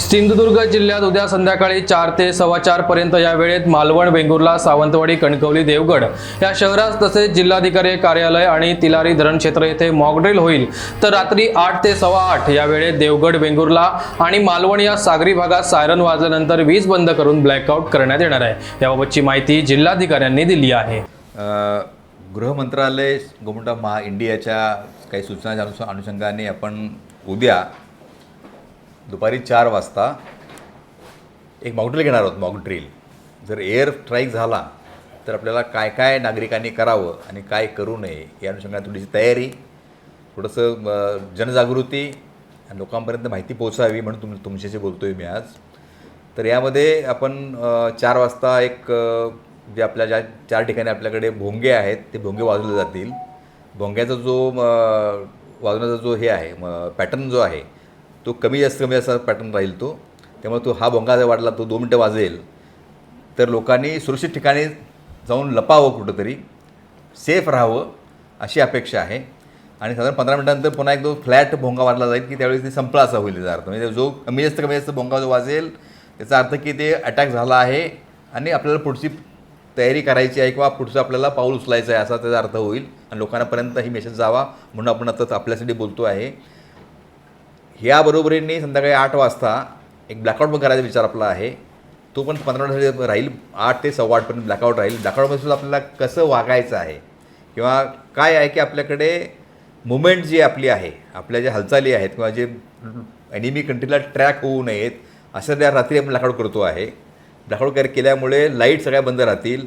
सिंधुदुर्ग जिल्ह्यात उद्या संध्याकाळी चार ते सव्वा चार पर्यंत या वेळेत मालवण वेंगुर्ला सावंतवाडी कणकवली देवगड या शहरात तसेच जिल्हाधिकारी कार्यालय आणि तिलारी धरण क्षेत्र येथे मॉकड्रिल होईल. तर रात्री आठ ते सव्वा आठ या वेळेत देवगड वेंगुर्ला आणि मालवण या सागरी भागात सायरन वाजल्यानंतर वीज बंद करून ब्लॅकआउट करण्यात येणार आहे. याबाबतची माहिती जिल्हाधिकाऱ्यांनी दिली आहे. गृह मंत्रालय गव्हर्मेंट ऑफ महा इंडियाच्या काही सूचना अनुषंगाने आपण उद्या दुपारी चार वाजता एक मॉकड्रिल घेणार आहोत मॉकड्रिल जर एअर स्ट्राईक झाला तर आपल्याला काय काय नागरिकांनी करावं आणि काय करू नये या अनुषंगाने थोडीशी तयारी थोडंसं जनजागृती आणि लोकांपर्यंत माहिती पोहोचावी म्हणून तुम तुमच्याशी बोलतो आहे मी आज. तर यामध्ये आपण चार वाजता एक जे आपल्या ज्या चार ठिकाणी आपल्याकडे भोंगे आहेत ते भोंगे वाजवले जातील. भोंग्याचा जो वाजवण्याचा जो हे आहे पॅटर्न जो आहे तो कमी जास्त कमी असा पॅटर्न राहील तो. त्यामुळे तो हा भोंगा जर वाढला तो दोन मिनटं वाजेल तर लोकांनी सुरक्षित ठिकाणी जाऊन लपावं कुठंतरी. सेफ राहावं अशी अपेक्षा आहे. आणि साधारण पंधरा मिनटानंतर पुन्हा एक जो फ्लॅट भोंगा वाजला जाईल की त्यावेळेस ते संपला असा होईल त्याचा अर्थ. म्हणजे जो कमी जास्त कमी जास्त भोंगा जो वाजेल त्याचा अर्थ की ते अटॅक झाला आहे आणि आपल्याला पुढची तयारी करायची आहे किंवा पुढचं आपल्याला पाऊल उचलायचं आहे असा त्याचा अर्थ होईल. आणि लोकांपर्यंत ही मेसेज जावा म्हणून आपण आता आपल्यासाठी बोलतो आहे. ह्या बरोबरीने संध्याकाळी आठ वाजता एक ब्लॅकआउट पण करायचा विचार आपला आहे. तो पण पंधरा मिनिटासाठी राहील. आठ ते सव्वा आठपर्यंत ब्लॅकआउट राहील. ब्लॅकआउटमध्ये सुद्धा आपल्याला कसं वागायचं आहे किंवा काय आहे की आपल्याकडे मुवमेंट जी आपली आहे आपल्या ज्या हालचाली आहेत किंवा जे एनिमी कंट्रीला ट्रॅक होऊ नयेत असं त्या रात्री आपण ब्लॅकआउट करतो आहे. ब्लॅकआउट केल्यामुळे लाइट सगळ्या बंद राहतील.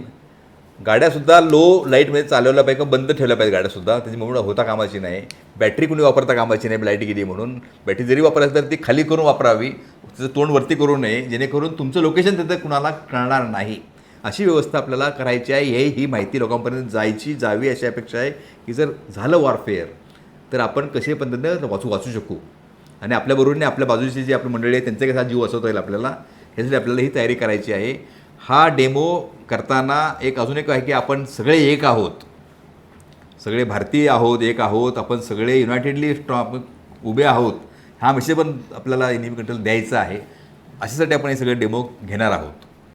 गाड्यासुद्धा लो लाईटमध्ये चालवल्या पाहिजे किंवा बंद ठेवल्या पाहिजे गाड्यासुद्धा. त्याची म्हणून होता कामाची नाही. बॅटरी कुणी वापरता कामाची नाही लाइट गेली म्हणून. बॅटरी जरी वापरायची तर ती खाली करून वापरावी. त्याचं तोंड वरती करू नये. जेणेकरून तुमचं लोकेशन तिथं कुणाला कळणार नाही. अशी व्यवस्था आपल्याला करायची आहे. हे ही माहिती लोकांपर्यंत जायची जावी अशी अपेक्षा आहे की जर झालं वॉरफेअर तर आपण कशा पद्धतीनं वाचू वाचू शकू? आणि आपल्याबरोबरने आपल्या बाजूची जी आपली मंडळी आहे त्यांचे कसा जीव वाचवता येईल आपल्याला. ह्यासाठी आपल्याला ही तयारी करायची आहे. हा डेमो करताना एक अजून एक आहे की आपण सगळे एक आहोत. सगळे भारतीय आहोत एक आहोत आपण सगळे युनायटेडली स्ट्रॉ उभे आहोत. हा विषय पण आपल्याला एनिमी कंट्रोल द्यायचा आहे. अशासाठी आपण हे सगळे डेमो घेणार आहोत.